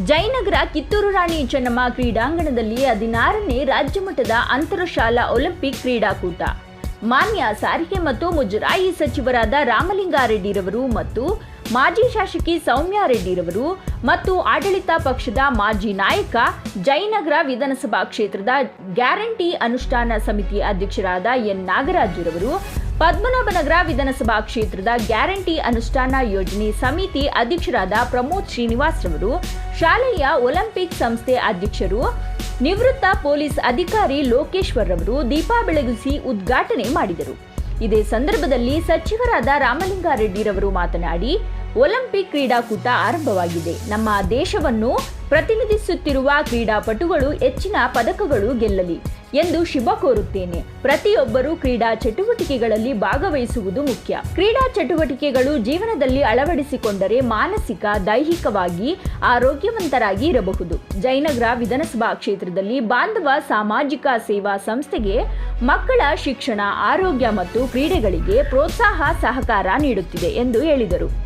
ಜಯನಗರ ಕಿತ್ತೂರು ರಾಣಿ ಚೆನ್ನಮ್ಮ ಕ್ರೀಡಾಂಗಣದಲ್ಲಿ ಹದಿನಾರನೇ ರಾಜ್ಯ ರಾಜ್ಯಮಟ್ಟದ ಅಂತರಶಾಲಾ ಒಲಿಂಪಿಕ್ ಕ್ರೀಡಾಕೂಟ. ಮಾನ್ಯ ಸಾರಿಗೆ ಮತ್ತು ಮುಜರಾಯಿ ಸಚಿವರಾದ ರಾಮಲಿಂಗಾರೆಡ್ಡಿರವರು ಮತ್ತು ಮಾಜಿ ಶಾಸಕಿ ಸೌಮ್ಯಾ ರೆಡ್ಡಿರವರು ಮತ್ತು ಆಡಳಿತ ಪಕ್ಷದ ಮಾಜಿ ನಾಯಕ ಜಯನಗರ ವಿಧಾನಸಭಾ ಕ್ಷೇತ್ರದ ಗ್ಯಾರಂಟಿ ಅನುಷ್ಠಾನ ಸಮಿತಿ ಅಧ್ಯಕ್ಷರಾದ ಎನ್ ನಾಗರಾಜುರವರು ಪದ್ಮನಾಭನಗರ ವಿಧಾನಸಭಾ ಕ್ಷೇತ್ರದ ಗ್ಯಾರಂಟಿ ಅನುಷ್ಠಾನ ಯೋಜನೆ ಸಮಿತಿ ಅಧ್ಯಕ್ಷರಾದ ಪ್ರಮೋದ್ ಶ್ರೀನಿವಾಸ್ ರವರು, ಶಾಲೆಯ ಒಲಿಂಪಿಕ್ ಸಂಸ್ಥೆ ಅಧ್ಯಕ್ಷರು, ನಿವೃತ್ತ ಪೊಲೀಸ್ ಅಧಿಕಾರಿ ಲೋಕೇಶ್ವರ್ ರವರು ದೀಪ ಬೆಳಗಿಸಿ ಉದ್ಘಾಟನೆ ಮಾಡಿದರು. ಇದೇ ಸಂದರ್ಭದಲ್ಲಿ ಸಚಿವರಾದ ರಾಮಲಿಂಗಾರೆಡ್ಡಿರವರು ಮಾತನಾಡಿ ಒಲಿಂಪಿಕ್ ಕ್ರೀಡಾಕೂಟ ಆರಂಭವಾಗಿದೆ. ನಮ್ಮ ದೇಶವನ್ನು ಪ್ರತಿನಿಧಿಸುತ್ತಿರುವ ಕ್ರೀಡಾಪಟುಗಳು ಹೆಚ್ಚಿನ ಪದಕಗಳು ಗೆಲ್ಲಲಿ ಎಂದು ಶುಭ ಕೋರುತ್ತೇನೆ. ಪ್ರತಿಯೊಬ್ಬರೂ ಕ್ರೀಡಾ ಚಟುವಟಿಕೆಗಳಲ್ಲಿ ಭಾಗವಹಿಸುವುದು ಮುಖ್ಯ. ಕ್ರೀಡಾ ಚಟುವಟಿಕೆಗಳು ಜೀವನದಲ್ಲಿ ಅಳವಡಿಸಿಕೊಂಡರೆ ಮಾನಸಿಕ, ದೈಹಿಕವಾಗಿ ಆರೋಗ್ಯವಂತರಾಗಿ ಇರಬಹುದು. ಜಯನಗರ ವಿಧಾನಸಭಾ ಕ್ಷೇತ್ರದಲ್ಲಿ ಬಾಂಧವ ಸಾಮಾಜಿಕ ಸೇವಾ ಸಂಸ್ಥೆಗೆ ಮಕ್ಕಳ ಶಿಕ್ಷಣ, ಆರೋಗ್ಯ ಮತ್ತು ಕ್ರೀಡೆಗಳಿಗೆ ಪ್ರೋತ್ಸಾಹ, ಸಹಕಾರ ನೀಡುತ್ತಿದೆ ಎಂದು ಹೇಳಿದರು.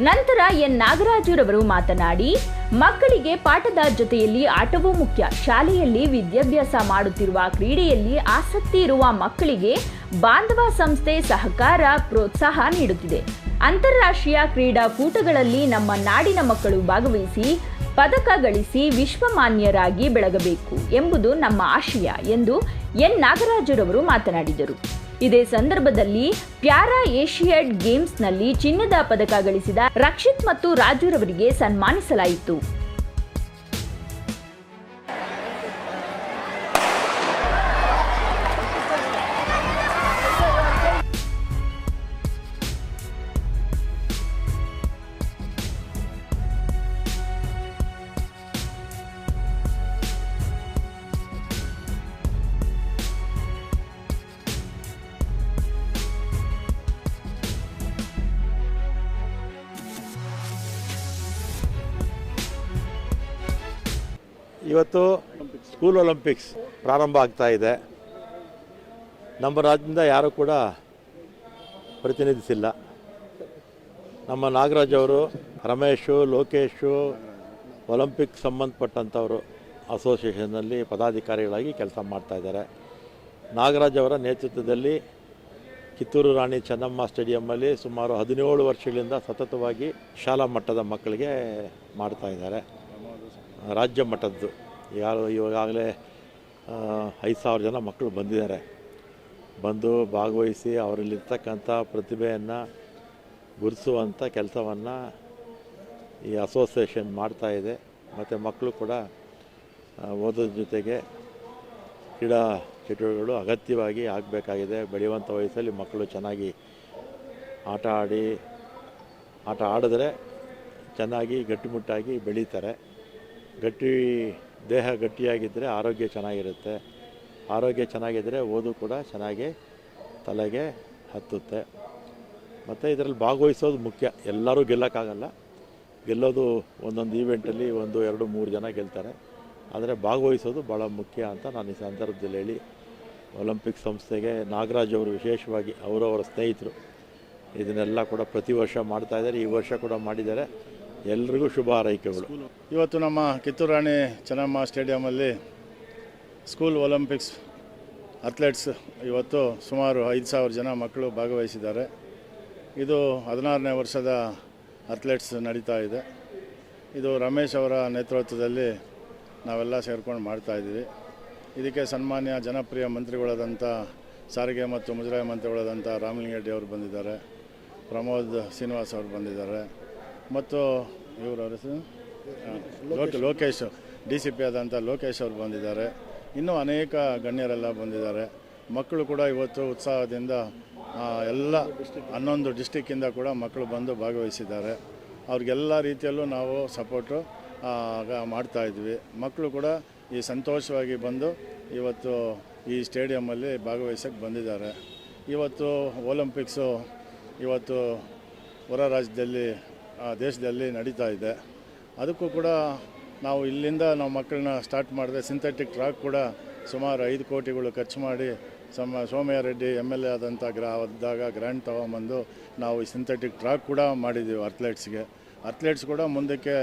ನಂತರ ಎನ್ ನಾಗರಾಜುರವರು ಮಾತನಾಡಿ, ಮಕ್ಕಳಿಗೆ ಪಾಠದ ಜೊತೆಯಲ್ಲಿ ಆಟವೂ ಮುಖ್ಯ. ಶಾಲೆಯಲ್ಲಿ ವಿದ್ಯಾಭ್ಯಾಸ ಮಾಡುತ್ತಿರುವ ಕ್ರೀಡೆಯಲ್ಲಿ ಆಸಕ್ತಿ ಇರುವ ಮಕ್ಕಳಿಗೆ ಬಾಂಧವ ಸಂಸ್ಥೆ ಸಹಕಾರ ಪ್ರೋತ್ಸಾಹ ನೀಡುತ್ತಿದೆ. ಅಂತಾರಾಷ್ಟ್ರೀಯ ಕ್ರೀಡಾಕೂಟಗಳಲ್ಲಿ ನಮ್ಮ ನಾಡಿನ ಮಕ್ಕಳು ಭಾಗವಹಿಸಿ, ಪದಕ ಗಳಿಸಿ ವಿಶ್ವಮಾನ್ಯರಾಗಿ ಬೆಳಗಬೇಕು ಎಂಬುದು ನಮ್ಮ ಆಶಯ ಎಂದು ಎನ್ ನಾಗರಾಜರವರು ಮಾತನಾಡಿದರು. ಇದೇ ಸಂದರ್ಭದಲ್ಲಿ ಪ್ಯಾರಾ ಏಷಿಯಾಡ್ ಗೇಮ್ಸ್ನಲ್ಲಿ ಚಿನ್ನದ ಪದಕ ಗಳಿಸಿದ ರಕ್ಷಿತ್ ಮತ್ತು ರಾಜುರವರಿಗೆ ಸನ್ಮಾನಿಸಲಾಯಿತು. ಇವತ್ತು ಸ್ಕೂಲ್ ಒಲಿಂಪಿಕ್ಸ್ ಪ್ರಾರಂಭ ಆಗ್ತಾ ಇದೆ. ನಮ್ಮ ರಾಜ್ಯದಿಂದ ಯಾರೂ ಕೂಡ ಪ್ರತಿನಿಧಿಸಿಲ್ಲ. ನಮ್ಮ ನಾಗರಾಜ್ ಅವರು, ರಮೇಶು, ಲೋಕೇಶು, ಒಲಿಂಪಿಕ್ ಸಂಬಂಧಪಟ್ಟಂಥವರು ಅಸೋಸಿಯೇಷನ್ನಲ್ಲಿ ಪದಾಧಿಕಾರಿಗಳಾಗಿ ಕೆಲಸ ಮಾಡ್ತಾ ಇದ್ದಾರೆ. ನಾಗರಾಜ್ ಅವರ ನೇತೃತ್ವದಲ್ಲಿ ಕಿತ್ತೂರು ರಾಣಿ ಚೆನ್ನಮ್ಮ ಸ್ಟೇಡಿಯಮ್ಮಲ್ಲಿ ಸುಮಾರು ಹದಿನೇಳು ವರ್ಷಗಳಿಂದ ಸತತವಾಗಿ ಶಾಲಾ ಮಟ್ಟದ ಮಕ್ಕಳಿಗೆ ಮಾಡ್ತಾ ಇದ್ದಾರೆ. ರಾಜ್ಯ ಮಟ್ಟದ್ದು. ಯಾರು ಇವಾಗಲೇ ಐದು ಸಾವಿರ ಜನ ಮಕ್ಕಳು ಬಂದಿದ್ದಾರೆ. ಬಂದು ಭಾಗವಹಿಸಿ ಅವರಲ್ಲಿರ್ತಕ್ಕಂಥ ಪ್ರತಿಭೆಯನ್ನು ಗುರುಸುವಂಥ ಕೆಲಸವನ್ನು ಈ ಅಸೋಸಿಯೇಷನ್ ಮಾಡ್ತಾ ಇದೆ. ಮತ್ತು ಮಕ್ಕಳು ಕೂಡ ಓದೋದ್ರ ಜೊತೆಗೆ ಕ್ರೀಡಾ ಚಟುವಟಿಕೆಗಳು ಅಗತ್ಯವಾಗಿ ಆಗಬೇಕಾಗಿದೆ. ಬೆಳೆಯುವಂಥ ವಯಸ್ಸಲ್ಲಿ ಮಕ್ಕಳು ಚೆನ್ನಾಗಿ ಆಟ ಆಡಿ, ಆಟ ಆಡಿದ್ರೆ ಚೆನ್ನಾಗಿ ಗಟ್ಟಿಮುಟ್ಟಾಗಿ ಬೆಳೀತಾರೆ. ಗಟ್ಟಿ, ದೇಹ ಗಟ್ಟಿಯಾಗಿದ್ದರೆ ಆರೋಗ್ಯ ಚೆನ್ನಾಗಿರುತ್ತೆ. ಆರೋಗ್ಯ ಚೆನ್ನಾಗಿದ್ದರೆ ಓದು ಕೂಡ ಚೆನ್ನಾಗಿ ತಲೆಗೆ ಹತ್ತುತ್ತೆ. ಮತ್ತು ಇದರಲ್ಲಿ ಭಾಗವಹಿಸೋದು ಮುಖ್ಯ. ಎಲ್ಲರೂ ಗೆಲ್ಲೋಕ್ಕಾಗಲ್ಲ. ಗೆಲ್ಲೋದು ಒಂದೊಂದು ಈವೆಂಟಲ್ಲಿ ಒಂದು, ಎರಡು, ಮೂರು ಜನ ಗೆಲ್ತಾರೆ. ಆದರೆ ಭಾಗವಹಿಸೋದು ಭಾಳ ಮುಖ್ಯ ಅಂತ ನಾನು ಈ ಸಂದರ್ಭದಲ್ಲಿ ಹೇಳಿ. ಒಲಿಂಪಿಕ್ ಸಂಸ್ಥೆಗೆ ನಾಗರಾಜ್ ಅವರು ವಿಶೇಷವಾಗಿ ಅವರವರ ಸ್ನೇಹಿತರು. ಇದನ್ನೆಲ್ಲ ಕೂಡ ಪ್ರತಿ ವರ್ಷ ಮಾಡ್ತಾಯಿದ್ದಾರೆ ಈ ವರ್ಷ ಕೂಡ ಮಾಡಿದ್ದಾರೆ. ಎಲ್ರಿಗೂ ಶುಭ ಹಾರೈಕೆಗಳು. ಇವತ್ತು ನಮ್ಮ ಕಿತ್ತೂರು ರಾಣಿ ಚೆನ್ನಮ್ಮ ಸ್ಟೇಡಿಯಮಲ್ಲಿ ಸ್ಕೂಲ್ ಒಲಿಂಪಿಕ್ಸ್ ಅಥ್ಲೆಟ್ಸ್ ಇವತ್ತು ಸುಮಾರು ಐದು ಸಾವಿರ ಜನ ಮಕ್ಕಳು ಭಾಗವಹಿಸಿದ್ದಾರೆ. ಇದು ಹದಿನಾರನೇ ವರ್ಷದ ಅಥ್ಲೆಟ್ಸ್ ನಡೀತಾ ಇದೆ. ಇದು ರಮೇಶ್ ಅವರ ನೇತೃತ್ವದಲ್ಲಿ ನಾವೆಲ್ಲ ಸೇರ್ಕೊಂಡು ಮಾಡ್ತಾಯಿದ್ದೀವಿ ಇದಕ್ಕೆ ಸನ್ಮಾನ್ಯ ಜನಪ್ರಿಯ ಮಂತ್ರಿಗಳಾದಂಥ ಸಾರಿಗೆ ಮತ್ತು ಮುಜರಾಯಿ ಮಂತ್ರಿಗಳಾದಂಥ ರಾಮಲಿಂಗರೆಡ್ಡಿ ಅವರು ಬಂದಿದ್ದಾರೆ. ಪ್ರಮೋದ್ ಶ್ರೀನಿವಾಸ್ ಅವರು ಬಂದಿದ್ದಾರೆ. ಮತ್ತು ಇವರು ಲೋಕ, ಲೋಕೇಶ್ ಡಿ ಸಿ ಪಿ ಆದಂಥ ಲೋಕೇಶ್ ಅವರು ಬಂದಿದ್ದಾರೆ. ಇನ್ನೂ ಅನೇಕ ಗಣ್ಯರೆಲ್ಲ ಬಂದಿದ್ದಾರೆ. ಮಕ್ಕಳು ಕೂಡ ಇವತ್ತು ಉತ್ಸಾಹದಿಂದ ಎಲ್ಲ ಹನ್ನೊಂದು ಡಿಸ್ಟಿಕ್ಕಿಂದ ಕೂಡ ಮಕ್ಕಳು ಬಂದು ಭಾಗವಹಿಸಿದ್ದಾರೆ. ಅವ್ರಿಗೆಲ್ಲ ರೀತಿಯಲ್ಲೂ ನಾವು ಸಪೋರ್ಟು ಮಾಡ್ತಾ ಇದ್ವಿ. ಮಕ್ಕಳು ಕೂಡ ಈ ಸಂತೋಷವಾಗಿ ಬಂದು ಇವತ್ತು ಈ ಸ್ಟೇಡಿಯಮಲ್ಲಿ ಭಾಗವಹಿಸೋಕ್ಕೆ ಬಂದಿದ್ದಾರೆ. ಇವತ್ತು ಒಲಿಂಪಿಕ್ಸು, ಇವತ್ತು ಹೊರ ರಾಜ್ಯದಲ್ಲಿ ದೇಶದಲ್ಲಿ ನಡೀತಾ ಇದೆ. ಅದಕ್ಕೂ ಕೂಡ ನಾವು ಇಲ್ಲಿಂದ ನಾವು ಮಕ್ಕಳನ್ನ ಸ್ಟಾರ್ಟ್ ಮಾಡಿದೆ ಸಿಂಥೆಟಿಕ್ ಟ್ರಾಕ್ ಕೂಡ ಸುಮಾರು ಐದು ಕೋಟಿಗಳು ಖರ್ಚು ಮಾಡಿ ಸಮ Somayya Reddy M L A ಆದಂಥ ಗ್ರಾ ಇದ್ದಾಗ ಗ್ರ್ಯಾಂಡ್ ತೊಗೊಂಬಂದು ನಾವು ಈ ಸಿಂಥೆಟಿಕ್ ಟ್ರ್ಯಾಕ್ ಕೂಡ ಮಾಡಿದ್ದೀವಿ ಅಥ್ಲೆಟ್ಸ್ಗೆ ಅಥ್ಲೆಟ್ಸ್ ಕೂಡ ಮುಂದಕ್ಕೆ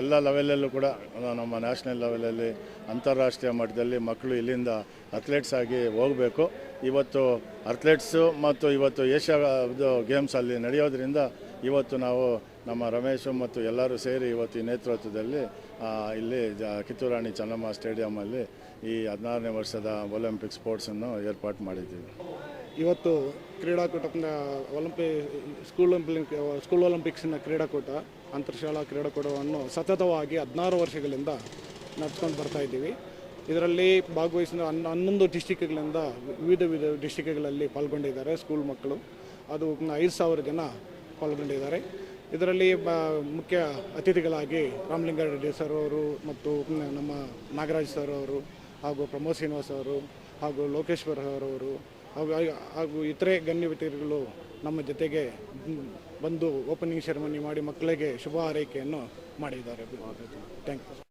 ಎಲ್ಲ ಲೆವೆಲಲ್ಲೂ ಕೂಡ ನಮ್ಮ ನ್ಯಾಷನಲ್ ಲೆವೆಲಲ್ಲಿ ಅಂತಾರಾಷ್ಟ್ರೀಯ ಮಟ್ಟದಲ್ಲಿ ಮಕ್ಕಳು ಇಲ್ಲಿಂದ ಅಥ್ಲೆಟ್ಸ್ ಆಗಿ ಹೋಗಬೇಕು. ಇವತ್ತು ಅಥ್ಲೆಟ್ಸು ಮತ್ತು ಇವತ್ತು ಏಷ್ಯಾ ಗೇಮ್ಸಲ್ಲಿ ನಡೆಯೋದ್ರಿಂದ ಇವತ್ತು ನಾವು ನಮ್ಮ ರಮೇಶ್ ಮತ್ತು ಎಲ್ಲರೂ ಸೇರಿ ಇವತ್ತು ಈ ನೇತೃತ್ವದಲ್ಲಿ ಇಲ್ಲಿ ಕಿತ್ತೂರಾಣಿ ಚೆನ್ನಮ್ಮ ಸ್ಟೇಡಿಯಮಲ್ಲಿ ಈ ಹದಿನಾರನೇ ವರ್ಷದ ಒಲಿಂಪಿಕ್ ಸ್ಪೋರ್ಟ್ಸನ್ನು ಏರ್ಪಾಡು ಮಾಡಿದ್ದೀವಿ. ಇವತ್ತು ಕ್ರೀಡಾಕೂಟ ಒಲಿಂಪಿ, ಸ್ಕೂಲ್ ಒಲಿಂಪಿಕ್, ಸ್ಕೂಲ್ ಒಲಿಂಪಿಕ್ಸ್ನ ಕ್ರೀಡಾಕೂಟ, ಅಂತರ್ಶಾಲಾ ಕ್ರೀಡಾಕೂಟವನ್ನು ಸತತವಾಗಿ ಹದಿನಾರು ವರ್ಷಗಳಿಂದ ನಡೆಸ್ಕೊಂಡು ಬರ್ತಾ ಇದ್ದೀವಿ. ಇದರಲ್ಲಿ ಭಾಗವಹಿಸಿದ ಹನ್ನ ಹನ್ನೊಂದು ಡಿಸ್ಟಿಕ್ಗಳಿಂದ ವಿವಿಧ ವಿಧ ಡಿಸ್ಟಿಕ್ಗಳಲ್ಲಿ ಪಾಲ್ಗೊಂಡಿದ್ದಾರೆ ಸ್ಕೂಲ್ ಮಕ್ಕಳು. ಅದು ಐದು ಸಾವಿರ ಜನ ಪಾಲ್ಗೊಂಡಿದ್ದಾರೆ ಇದರಲ್ಲಿ ಮುಖ್ಯ ಅತಿಥಿಗಳಾಗಿ ರಾಮಲಿಂಗಾರೆಡ್ಡಿ ಸರ್ ಅವರು ಮತ್ತು ನಮ್ಮ ನಾಗರಾಜ್ ಸರ್ ಅವರು ಹಾಗೂ ಪ್ರಮೋದ್ ಶ್ರೀನಿವಾಸ್ ಅವರು ಹಾಗೂ ಲೋಕೇಶ್ವರ್ ಅವರು ಹಾಗೂ ಹಾಗೂ ಇತರೆ ಗಣ್ಯ ನಮ್ಮ ಜೊತೆಗೆ ಬಂದು ಓಪನಿಂಗ್ ಸೆರೆಮನಿ ಮಾಡಿ ಮಕ್ಕಳಿಗೆ ಶುಭ ಹಾರೈಕೆಯನ್ನು ಮಾಡಿದ್ದಾರೆ. Thank you